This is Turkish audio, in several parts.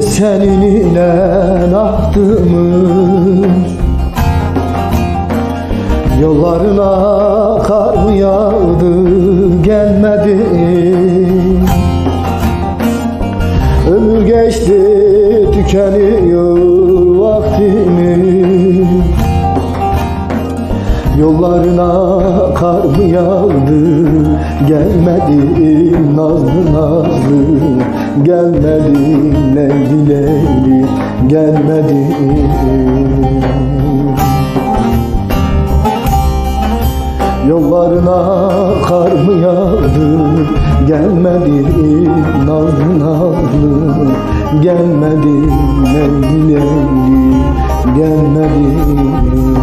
seninle ahtımız Yollarına kar mı yağdı gelmedi. Ömür geçti tükeniyor vaktimiz. Yollarına kar mı yağdı Gelmedi nazlı nazlı Gelmedi leyli leyli Gelmedi Yollarına kar mı yağdı? Gelmedi nazlı nazlı Gelmedi leyli leyli Gelmedi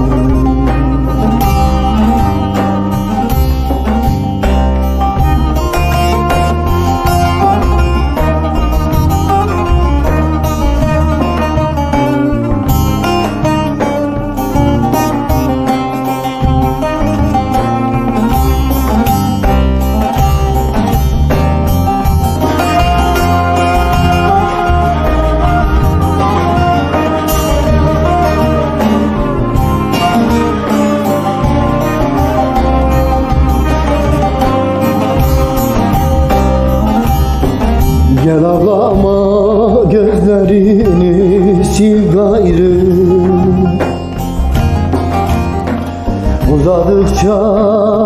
Uzadıkça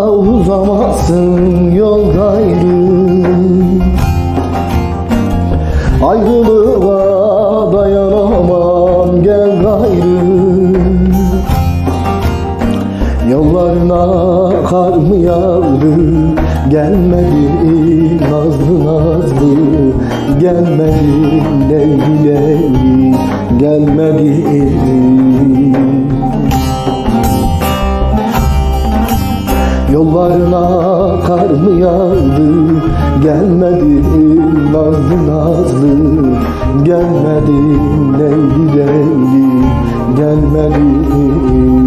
uzamazsın yol gayrı Ayrılığa dayanamam gel gayrı. Yollarına kar mı yağdı? Gelmedi nazlı nazlı Gelmedi leyli leyli Gelmedi Yollarına kar mı yağdı? Gelmedi nazlı nazlı. Gelmedi leyli leyli Gelmedi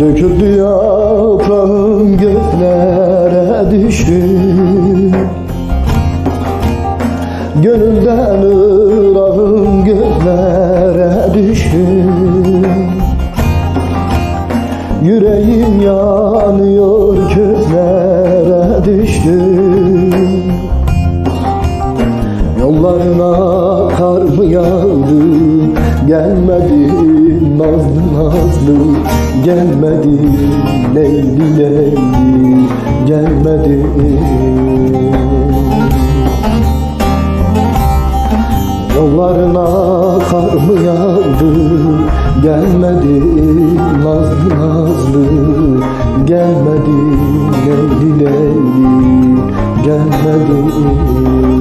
Döküldü yaprağım gözlere düştü. Gönülden ırağım gözlere düştü. Yüreğim yanıyor közlere düştü. Yollarına kar mı yağdı Gelmedi nazlı nazlı. Gelmedi leyli leyli. Gelmedi. Yollarına kar mı yağdı? Gelmedi nazlı nazlı. Gelmedi leyli leyli. Gelmedi